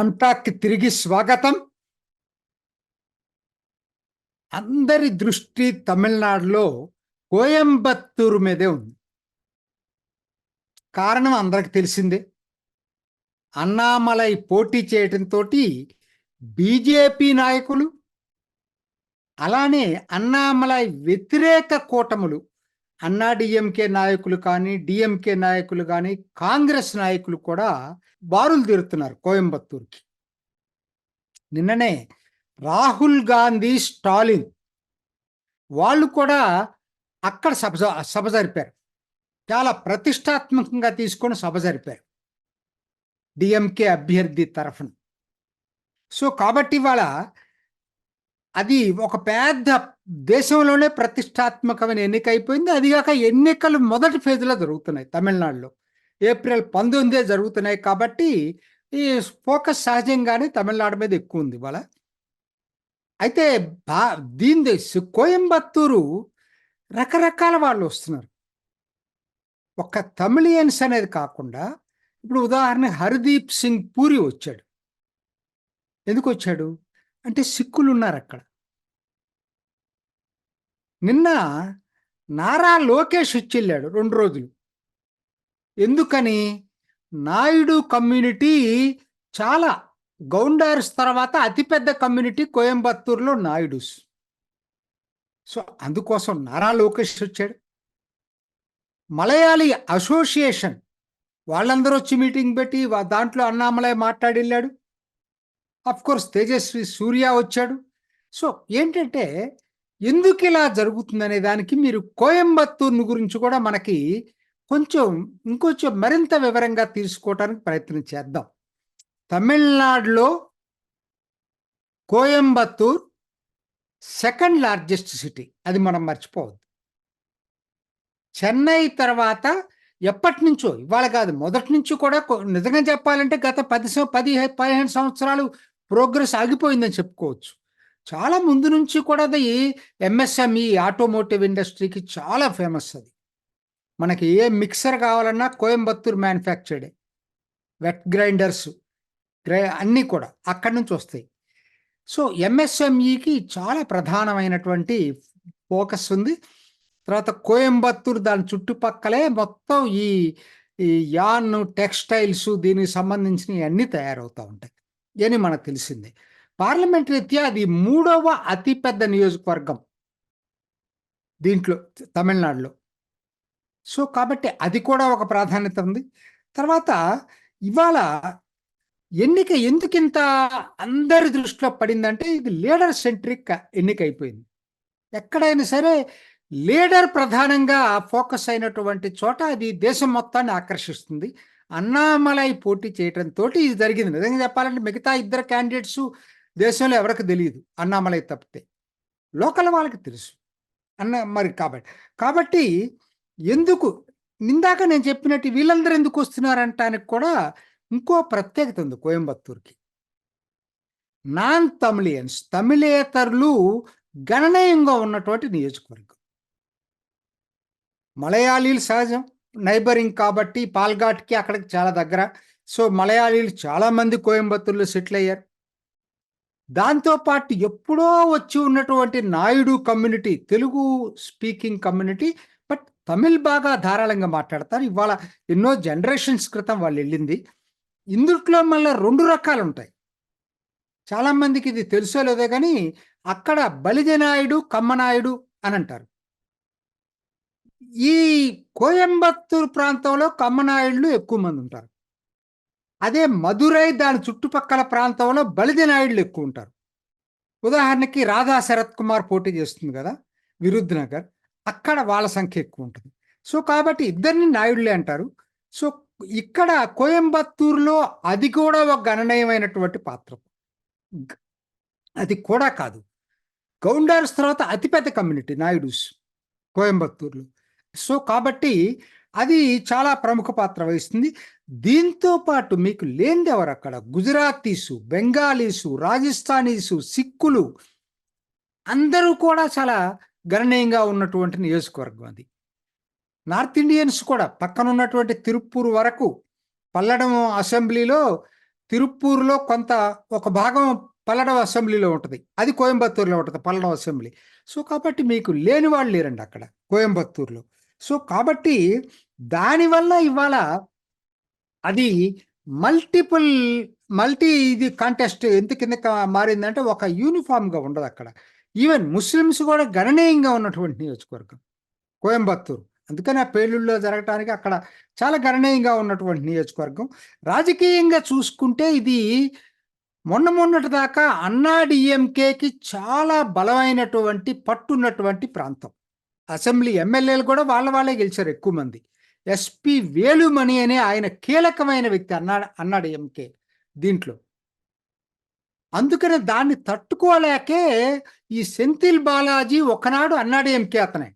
Contact తిరిగి స్వాగతం. అందరి దృష్టి తమిళనాడులో కోయంబత్తూరు మీదే ఉంది. కారణం అందరికి తెలిసిందే. అన్నామలై పోటీ చేయటంతో బీజేపీ నాయకులు అలానే అన్నామలై వ్యతిరేక కూటములు అన్నా డిఎంకే నాయకులు కానీ డిఎంకే నాయకులు కానీ కాంగ్రెస్ నాయకులు కూడా బారులు తీరుతున్నారు కోయంబత్తూరుకి. నిన్ననే రాహుల్ గాంధీ స్టాలిన్ వాళ్ళు కూడా అక్కడ సభ సభ జరిపారు. చాలా ప్రతిష్టాత్మకంగా తీసుకొని సభ జరిపారు. డిఎంకే అభ్యర్థి తరఫున. సో కాబట్టి వాళ్ళ అది ఒక పెద్ద దేశంలోనే ప్రతిష్టాత్మకమైన ఎన్నిక అయిపోయింది అదిగాక ఎన్నికలు మొదటి ఫేజ్లో జరుగుతున్నాయి తమిళనాడులో. ఏప్రిల్ పంతొమ్మిదే జరుగుతున్నాయి కాబట్టి ఈ ఫోకస్ సహజంగానే తమిళనాడు మీద ఎక్కువ ఉంది ఇవాళ. అయితే బా దీని కోయంబత్తూరు రకరకాల వాళ్ళు వస్తున్నారు. ఒక తమిళియన్స్ అనేది కాకుండా ఇప్పుడు ఉదాహరణ హర్దీప్ సింగ్ పూరి వచ్చాడు. ఎందుకు వచ్చాడు? అంటే సిక్కులు ఉన్నారు అక్కడ. నిన్న నారా లోకేష్ వచ్చి వెళ్ళాడు రెండు రోజులు. ఎందుకని? నాయుడు కమ్యూనిటీ చాలా గౌండార్స్ తర్వాత అతిపెద్ద కమ్యూనిటీ కోయంబత్తూరులో నాయుడుస్ సో అందుకోసం నారా లోకేష్ వచ్చాడు. మలయాళీ అసోసియేషన్ వాళ్ళందరూ వచ్చి మీటింగ్ పెట్టి దాంట్లో అన్నామలై మాట్లాడి వెళ్ళాడు కోర్స్ తేజస్వి సూర్య వచ్చాడు. సో ఏంటంటే ఎందుకు ఇలా జరుగుతుందనే దానికి మీరు కోయంబత్తూరు గురించి కూడా మనకి కొంచెం ఇంకొంచెం మరింత వివరంగా తీసుకోవటానికి ప్రయత్నం చేద్దాం. తమిళనాడులో కోయంబత్తూర్ సెకండ్ లార్జెస్ట్ సిటీ. అది మనం మర్చిపోవద్దు. చెన్నై తర్వాత ఎప్పటి నుంచో ఇవాళ కాదు మొదటి నుంచి కూడా నిజంగా చెప్పాలంటే గత పది పది పదిహేను సంవత్సరాలు ప్రోగ్రెస్ ఆగిపోయిందని చెప్పుకోవచ్చు. చాలా ముందు నుంచి కూడా అది ఎంఎస్ఎంఈ ఆటోమోటివ్ ఇండస్ట్రీకి చాలా ఫేమస్ అది. మనకి ఏ మిక్సర్ కావాలన్నా కోయంబత్తూర్ మ్యానుఫ్యాక్చర్డే వెట్ గ్రైండర్స్ గ్రై అన్నీ కూడా అక్కడి నుంచి వస్తాయి. సో ఎంఎస్ఎంఈకి చాలా ప్రధానమైనటువంటి ఫోకస్ ఉంది. తర్వాత కోయంబత్తూర్ దాని చుట్టుపక్కలే మొత్తం ఈ ఈ యాన్ టెక్స్టైల్స్ దీనికి సంబంధించినవి అన్నీ తయారవుతూ ఉంటాయి. అని మనకు తెలిసిందే. పార్లమెంట్ రీత్యా అది మూడవ అతిపెద్ద నియోజకవర్గం దీంట్లో తమిళనాడులో. సో కాబట్టి అది కూడా ఒక ప్రాధాన్యత ఉంది. తర్వాత ఇవాళ ఎన్నిక ఎందుకింత అందరి దృష్టిలో పడిందంటే ఇది లీడర్ సెంట్రిక్ ఎన్నిక అయిపోయింది ఎక్కడైనా సరే లీడర్ ప్రధానంగా ఫోకస్ అయినటువంటి చోట అది దేశం మొత్తాన్ని ఆకర్షిస్తుంది. అన్నామలై పోటీ చేయడంతో ఇది జరిగింది. నిజంగా చెప్పాలంటే మిగతా ఇద్దరు క్యాండిడేట్స్ దేశంలో ఎవరికి తెలియదు అన్నామలై తప్పితే. లోకల్ వాళ్ళకి తెలుసు. అన్న మరి కాబట్టి కాబట్టి ఎందుకు ఇందాక నేను చెప్పినట్టు వీళ్ళందరూ ఎందుకు వస్తున్నారంటానికి కూడా ఇంకో ప్రత్యేకత ఉంది కోయంబత్తూర్కి. నాన్ తమిళియన్స్ తమిళేతరులు గణనీయంగా ఉన్నటువంటి నియోజకవర్గం. మలయాళీలు సహజం. నైబరింగ్ కాబట్టి పాల్ఘాట్కి అక్కడికి చాలా దగ్గర. సో మలయాళీలు చాలామంది కోయంబత్తూరులో సెటిల్ అయ్యారు. దాంతోపాటు ఎప్పుడో వచ్చి ఉన్నటువంటి Naidu community Telugu speaking community but Tamil బాగా ధారాళంగా మాట్లాడతారు. ఇవాళ ఎన్నో జనరేషన్స్ క్రితం వాళ్ళు వెళ్ళింది. ఇందుట్లో మళ్ళీ రెండు రకాలు ఉంటాయి. చాలామందికి ఇది తెలుసో లేదో కానీ అక్కడ బలిజనాయుడు కమ్మనాయుడు అని అంటారు. ఈ కోయంబత్తూరు ప్రాంతంలో కమ్మనాయుళ్ళు ఎక్కువ మంది ఉంటారు. అదే మధురై దాని చుట్టుపక్కల ప్రాంతంలో బలిజనాయుళ్ళు ఎక్కువ ఉంటారు. ఉదాహరణకి రాధా శరత్ కుమార్ పోటీ చేస్తుంది కదా విరుద్ నగర్ అక్కడ వాళ్ళ సంఖ్య ఎక్కువ ఉంటుంది. సో కాబట్టి ఇద్దరిని నాయుడులే అంటారు. సో ఇక్కడ కోయంబత్తూరులో అది కూడా ఒక గణనీయమైనటువంటి పాత్ర. అది కూడా కాదు. గౌండర్స్ తర్వాత అతిపెద్ద కమ్యూనిటీ నాయుడుస్ కోయంబత్తూరులో. సో కాబట్టి అది చాలా ప్రముఖ పాత్ర వహిస్తుంది. దీంతో పాటు మీకు లేనిది ఎవరు అక్కడ? గుజరాతీసు బెంగాలీసు రాజస్థానీసు సిక్కులు అందరూ కూడా చాలా గణనీయంగా ఉన్నటువంటి నియోజకవర్గం అది. నార్త్ ఇండియన్స్ కూడా పక్కన ఉన్నటువంటి తిరుపూర్ వరకు పల్లడం అసెంబ్లీలో తిరుప్పూర్లో కొంత ఒక భాగం పల్లడం అసెంబ్లీలో ఉంటుంది. అది కోయంబత్తూరులో ఉంటుంది పల్లడం అసెంబ్లీ. సో కాబట్టి మీకు లేని వాళ్ళు లేరండి అక్కడ కోయంబత్తూరులో. సో కాబట్టి దానివల్ల ఇవాళ అది మల్టిపుల్ మల్టీ ఇది కాంటెస్ట్ ఎంత కింద మారిందంటే ఒక యూనిఫామ్గా ఉండదు అక్కడ. ఈవెన్ ముస్లిమ్స్ కూడా గణనీయంగా ఉన్నటువంటి నియోజకవర్గం కోయంబత్తూరు. అందుకని ఆ పేలుళ్ళలో జరగటానికి అక్కడ చాలా గణనీయంగా ఉన్నటువంటి నియోజకవర్గం. రాజకీయంగా చూసుకుంటే ఇది మొన్న మొన్నటి దాకా అన్నా డిఎంకేకి చాలా బలమైనటువంటి పట్టున్నటువంటి ప్రాంతం. అసెంబ్లీ ఎమ్మెల్యేలు కూడా వాళ్ళ వాళ్ళే గెలిచారు ఎక్కువ మంది. ఎస్పి వేలుమణి అనే ఆయన కీలకమైన వ్యక్తి అన్నా అన్నాడు ఎంకే దీంట్లో. అందుకనే దాన్ని తట్టుకోలేకే ఈ సెంథిల్ బాలాజీ ఒకనాడు అన్నాడు ఎంకే అతనే.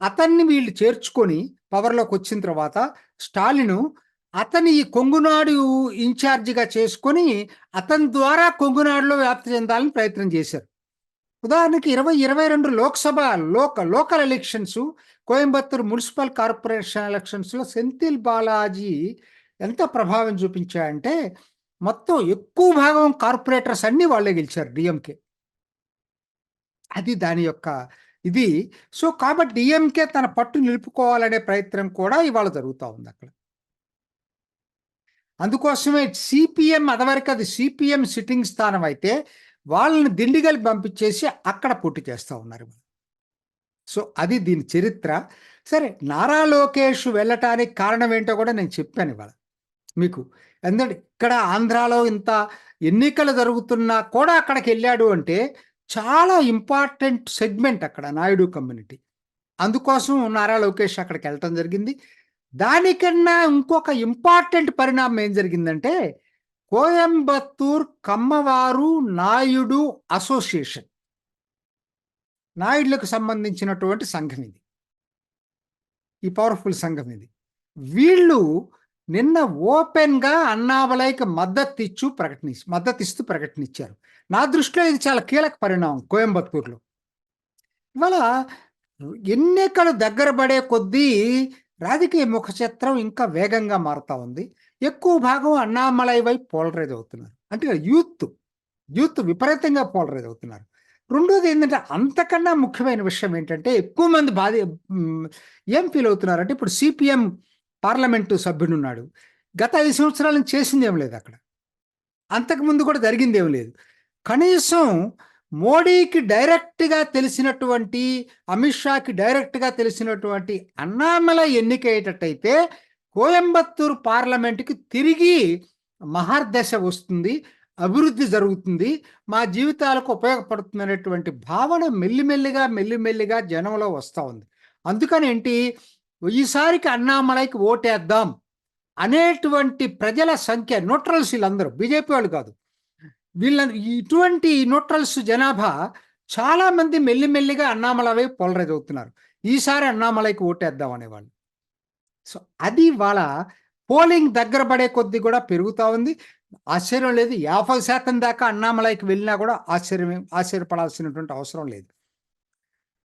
అతన్ని వీళ్ళు చేర్చుకొని పవర్లోకి వచ్చిన తర్వాత స్టాలిను అతని ఈ కొంగునాడు ఇన్ఛార్జిగా చేసుకొని అతని ద్వారా కొంగునాడులో వ్యాప్తి చెందాలని ప్రయత్నం చేశారు. ఉదాహరణకి ఇరవై ఇరవై రెండు లోక్సభ లోక local elections Coimbatore municipal corporation ఎలక్షన్స్లో సెంథిల్ బాలాజీ ఎంత ప్రభావం చూపించాయంటే మొత్తం ఎక్కువ భాగం కార్పొరేటర్స్ అన్నీ వాళ్ళే గెలిచారు డిఎంకే. అది దాని యొక్క ఇది. సో కాబట్టి డిఎంకే తన పట్టు నిలుపుకోవాలనే ప్రయత్నం కూడా ఇవాళ జరుగుతూ ఉంది అక్కడ. అందుకోసమే సిపిఎం అదవరకు అది సిపిఎం సిట్టింగ్ స్థానం అయితే వాళ్ళని దిండిగలి పంపించేసి అక్కడ పోటీ చేస్తూ ఉన్నారు సో అది దీని చరిత్ర. సరే నారా లోకేష్ వెళ్ళటానికి కారణం ఏంటో కూడా నేను చెప్పాను ఇవాళ మీకు. ఎందుకంటే ఇక్కడ ఆంధ్రాలో ఇంత ఎన్నికలు జరుగుతున్నా కూడా అక్కడికి వెళ్ళాడు అంటే చాలా ఇంపార్టెంట్ సెగ్మెంట్ అక్కడ నాయుడు కమ్యూనిటీ. అందుకోసం నారా లోకేష్ అక్కడికి వెళ్ళటం జరిగింది. దానికన్నా ఇంకొక ఇంపార్టెంట్ పరిణామం ఏం జరిగిందంటే కోయంబత్తూర్ కమ్మవారు నాయుడు అసోసియేషన్. నాయుడులకు సంబంధించినటువంటి సంఘం ఇది. ఈ పవర్ఫుల్ సంఘం ఇది. వీళ్ళు నిన్న ఓపెన్గా అన్నావలైకి మద్దతు ఇచ్చు ప్రకటన మద్దతు ఇస్తూ ప్రకటన ఇచ్చారు నా దృష్టిలో ఇది చాలా కీలక పరిణామం కోయంబత్తూరులో. ఇవాళ ఎన్నికలు దగ్గర పడే కొద్దీ రాజకీయ ముఖ చిత్రం ఇంకా వేగంగా మారుతూ ఉంది. ఎక్కువ భాగం అన్నామలై వైపు పోలరైజ్ అవుతున్నారు. అంటే యూత్ యూత్ విపరీతంగా పోలరైజ్ అవుతున్నారు. రెండోది ఏంటంటే అంతకన్నా ముఖ్యమైన విషయం ఏంటంటే ఎక్కువ మంది బాధ ఏం ఫీల్ అవుతున్నారంటే ఇప్పుడు సిపిఎం పార్లమెంటు సభ్యుడు ఉన్నాడు. గత ఐదు సంవత్సరాల నుంచి చేసింది ఏం లేదు అక్కడ. అంతకుముందు కూడా జరిగింది ఏం లేదు. కనీసం మోడీకి డైరెక్ట్గా తెలిసినటువంటి అమిత్ షాకి డైరెక్ట్గా తెలిసినటువంటి అన్నామల ఎన్నికయ్యేటట్టయితే కోయంబత్తూరు పార్లమెంటుకి తిరిగి మహర్దశ వస్తుంది అభివృద్ధి జరుగుతుంది మా జీవితాలకు ఉపయోగపడుతుందనేటువంటి భావన మెల్లిమెల్లిగా మెల్లిమెల్లిగా జనంలో వస్తూ ఉంది. అందుకని ఏంటి? ఈసారికి అన్నామలైకి ఓటేద్దాం అనేటువంటి ప్రజల సంఖ్య న్యూట్రల్స్ వీళ్ళందరూ బీజేపీ వాళ్ళు కాదు. వీళ్ళ ఇటువంటి న్యూట్రల్స్ జనాభా చాలామంది మెల్లిమెల్లిగా అన్నామల వైపు పోలరైజ్ అవుతున్నారు. ఈసారి అన్నామలైకి ఓటేద్దాం అనేవాళ్ళు సో అది వాళ్ళ పోలింగ్ దగ్గర పడే కొద్ది కూడా పెరుగుతూ ఉంది. ఆశ్చర్యం లేదు. యాభై శాతం దాకా అన్నామలైకి వెళ్ళినా కూడా ఆశ్చర్యం ఆశ్చర్యపడాల్సినటువంటి అవసరం లేదు.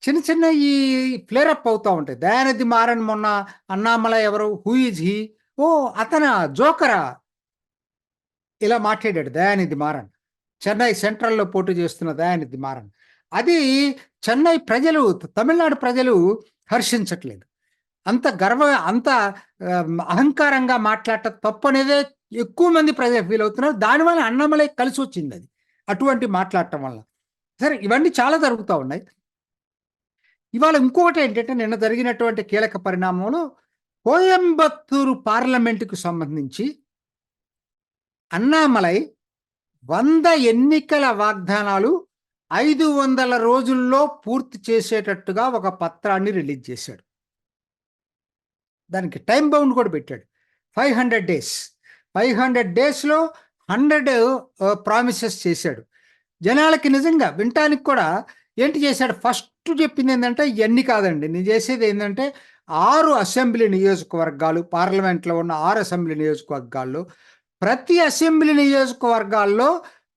చిన్న చిన్న ఈ ఫ్లేరప్ అవుతూ ఉంటాయి. దయానిధి మారన్ మొన్న అన్నామలై ఎవరు? హూ ఈజ్ హీ ఓ అతన జోకరా? ఇలా మాట్లాడాడు దయానిధి మారన్. చెన్నై సెంట్రల్లో పోటీ చేస్తున్న దయానిధి మారన్. అది చెన్నై ప్రజలు తమిళనాడు ప్రజలు హర్షించట్లేదు. అంత గర్వ అంత అహంకారంగా మాట్లాడటం తప్పు అనేదే ఎక్కువ మంది ప్రజలు ఫీల్ అవుతున్నారు. దానివల్ల అన్నమలై కలిసి వచ్చింది అది అటువంటి మాట్లాడటం వల్ల. సరే ఇవన్నీ చాలా జరుగుతూ ఉన్నాయి. ఇవాళ ఇంకొకటి ఏంటంటే నిన్న జరిగినటువంటి కీలక పరిణామంలో కోయంబత్తూరు పార్లమెంటుకు సంబంధించి అన్నామలై వంద ఎన్నికల వాగ్దానాలు ఐదు వందల రోజుల్లో పూర్తి చేసేటట్టుగా ఒక పత్రాన్ని రిలీజ్ చేశాడు. దానికి టైం బౌండ్ కూడా పెట్టాడు. Five hundred days five hundred డేస్లో హండ్రెడ్ ప్రామిసెస్ చేశాడు. జనాలకి నిజంగా వినటానికి కూడా ఏంటి చేశాడు? ఫస్ట్ చెప్పింది ఏంటంటే ఇవన్నీ కాదండి. నేను చేసేది ఏంటంటే ఆరు అసెంబ్లీ నియోజకవర్గాలు పార్లమెంట్లో ఉన్న ఆరు అసెంబ్లీ నియోజకవర్గాల్లో ప్రతి అసెంబ్లీ నియోజకవర్గాల్లో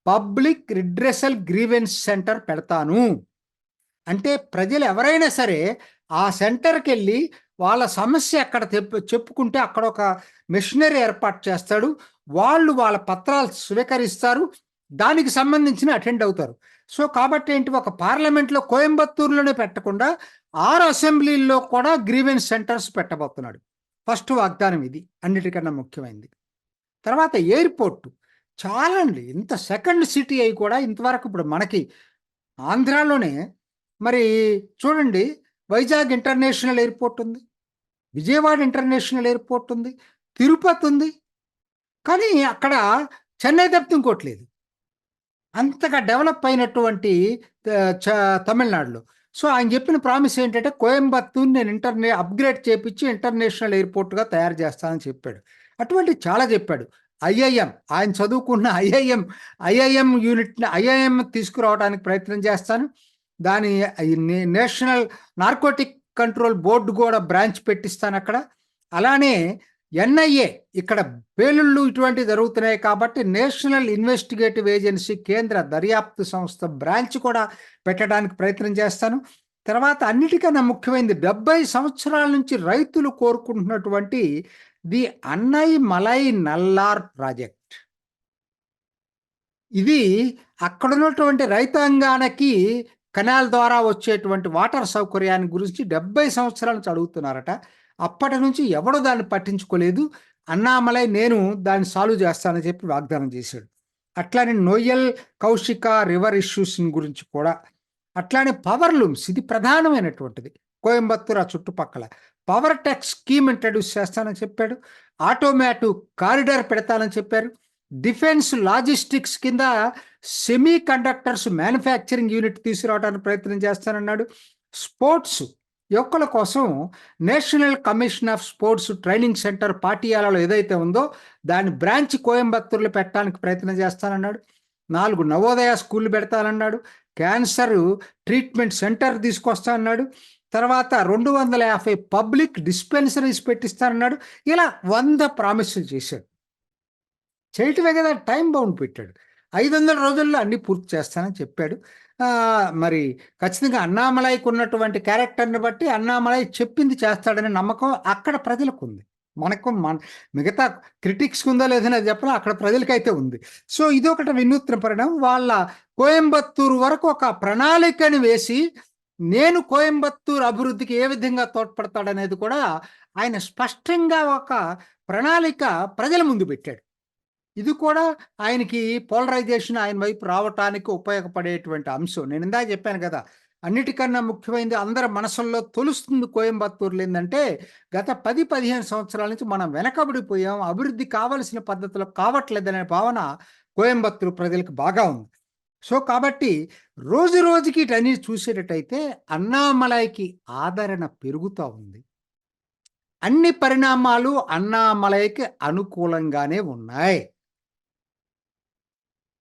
పబ్లిక్ రిడ్రెసల్ గ్రీవెన్స్ సెంటర్ పెడతాను. అంటే ప్రజలు ఎవరైనా సరే ఆ సెంటర్కి వెళ్ళి వాళ్ళ సమస్య అక్కడ చెప్పుకుంటే అక్కడ ఒక మిషనరీ ఏర్పాటు చేస్తాడు. వాళ్ళు వాళ్ళ పత్రాలు స్వీకరిస్తారు. దానికి సంబంధించిన అటెండ్ అవుతారు. సో కాబట్టి ఏంటి? ఒక పార్లమెంట్లో కోయంబత్తూరులోనే పెట్టకుండా ఆరు అసెంబ్లీల్లో కూడా గ్రీవెన్స్ సెంటర్స్ పెట్టబోతున్నాడు. ఫస్ట్ వాగ్దానం ఇది. అన్నిటికన్నా ముఖ్యమైనది తర్వాత ఎయిర్పోర్ట్. చాలా అండి ఇంత సెకండ్ సిటీ అయి కూడా ఇంతవరకు ఇప్పుడు మనకి ఆంధ్రాలోనే. మరి చూడండి వైజాగ్ ఇంటర్నేషనల్ ఎయిర్పోర్ట్ ఉంది విజయవాడ ఇంటర్నేషనల్ ఎయిర్పోర్ట్ ఉంది తిరుపతి ఉంది. కానీ అక్కడ చెన్నై తప్పితే ఇంకోటి లేదు. అంతగా డెవలప్ అయినటువంటి చ- తమిళనాడులో. సో ఆయన చెప్పిన ప్రామిస్ ఏంటంటే కోయంబత్తూర్ నేను ఇంటర్నే అప్గ్రేడ్ చేపించి ఇంటర్నేషనల్ ఎయిర్పోర్ట్గా తయారు చేస్తానని చెప్పాడు. అటువంటి చాలా చెప్పాడు. ఐఐఎం ఆయన చదువుకున్న ఐఐఎం ఐఐఎం యూనిట్ని ఐఐఎం తీసుకురావడానికి ప్రయత్నం చేస్తాను. దాని నేషనల్ నార్కోటిక్ కంట్రోల్ బోర్డు కూడా బ్రాంచ్ పెట్టిస్తాను అక్కడ. అలానే ఎన్ఐఏ ఇక్కడ బేలుళ్ళు ఇటువంటి జరుగుతున్నాయి కాబట్టి నేషనల్ ఇన్వెస్టిగేటివ్ ఏజెన్సీ కేంద్ర దర్యాప్తు సంస్థ బ్రాంచ్ కూడా పెట్టడానికి ప్రయత్నం చేస్తాను. తర్వాత అన్నిటికన్నా ముఖ్యమైనది డెబ్బై సంవత్సరాల నుంచి రైతులు కోరుకుంటున్నటువంటి ది అన్నై మలై నల్లార్ ప్రాజెక్ట్. ఇది అక్కడ ఉన్నటువంటి రైతాంగానికి కెనాల్ ద్వారా వచ్చేటువంటి వాటర్ సౌకర్యాన్ని గురించి డెబ్బై సంవత్సరాల నుంచి అడుగుతున్నారట. అప్పటి నుంచి ఎవడు దాన్ని పట్టించుకోలేదు. అన్నామలై నేను దాన్ని సాల్వ్ చేస్తానని చెప్పి వాగ్దానం చేశాడు. అట్లానే నోయల్ కౌశిక రివర్ ఇష్యూస్ గురించి కూడా. అట్లానే పవర్ లూమ్స్ ఇది ప్రధానమైనటువంటిది. కోయంబత్తూర్ ఆ చుట్టుపక్కల. పవర్ టెక్ స్కీమ్ ఇంట్రడ్యూస్ చేస్తానని చెప్పాడు. ఆటోమేటిక్ కారిడార్ పెడతానని చెప్పారు. డిఫెన్స్ లాజిస్టిక్స్ కింద సెమీ కండక్టర్స్ మ్యానుఫ్యాక్చరింగ్ యూనిట్ తీసుకురావడానికి ప్రయత్నం చేస్తానన్నాడు. స్పోర్ట్స్ యువకుల కోసం national commission of sports training centre పాటియాలలో ఏదైతే ఉందో దాని బ్రాంచ్ కోయంబత్తూరులో పెట్టడానికి ప్రయత్నం చేస్తానన్నాడు. నాలుగు నవోదయ స్కూళ్ళు పెడతానన్నాడు. క్యాన్సర్ ట్రీట్మెంట్ సెంటర్ తీసుకొస్తా అన్నాడు తర్వాత రెండు వందల యాభై పబ్లిక్ డిస్పెన్సరీస్ పెట్టిస్తానన్నాడు. ఇలా వంద ప్రామిసులు చేశాడు. చేయటమే కదా టైం బౌండ్ పెట్టాడు. ఐదు వందల రోజుల్లో అన్ని పూర్తి చేస్తానని చెప్పాడు. మరి ఖచ్చితంగా అన్నామలైకి ఉన్నటువంటి క్యారెక్టర్ని బట్టి అన్నామలై చెప్పింది చేస్తాడనే నమ్మకం అక్కడ ప్రజలకు ఉంది మనకు మన మిగతా క్రిటిక్స్ ఉందో లేదని చెప్పడం అక్కడ ప్రజలకైతే ఉంది. సో ఇది ఒకటి వినూత్న పరిణామం. వాళ్ళ కోయంబత్తూరు వరకు ఒక ప్రణాళికని వేసి నేను కోయంబత్తూరు అభివృద్ధికి ఏ విధంగా తోడ్పడతాడనేది కూడా ఆయన స్పష్టంగా ఒక ప్రణాళిక ప్రజల ముందు పెట్టాడు. ఇది కూడా ఆయనకి పోలరైజేషన్ ఆయన వైపు రావటానికి ఉపయోగపడేటువంటి అంశం. నేను ఇందాక చెప్పాను కదా అన్నిటికన్నా ముఖ్యమైనది అందరి మనసుల్లో తొలుస్తుంది కోయంబత్తూరులో ఏంటంటే గత పది పదిహేను సంవత్సరాల నుంచి మనం వెనకబడిపోయాం అభివృద్ధి కావలసిన పద్ధతిలో కావట్లేదనే భావన కోయంబత్తూరు ప్రజలకు బాగా ఉంది. సో కాబట్టి రోజు రోజుకి ఇటన్నీ చూసేటట్టయితే అన్నామలైకి ఆదరణ పెరుగుతూ ఉంది. అన్ని పరిణామాలు అన్నామలైకి అనుకూలంగానే ఉన్నాయి.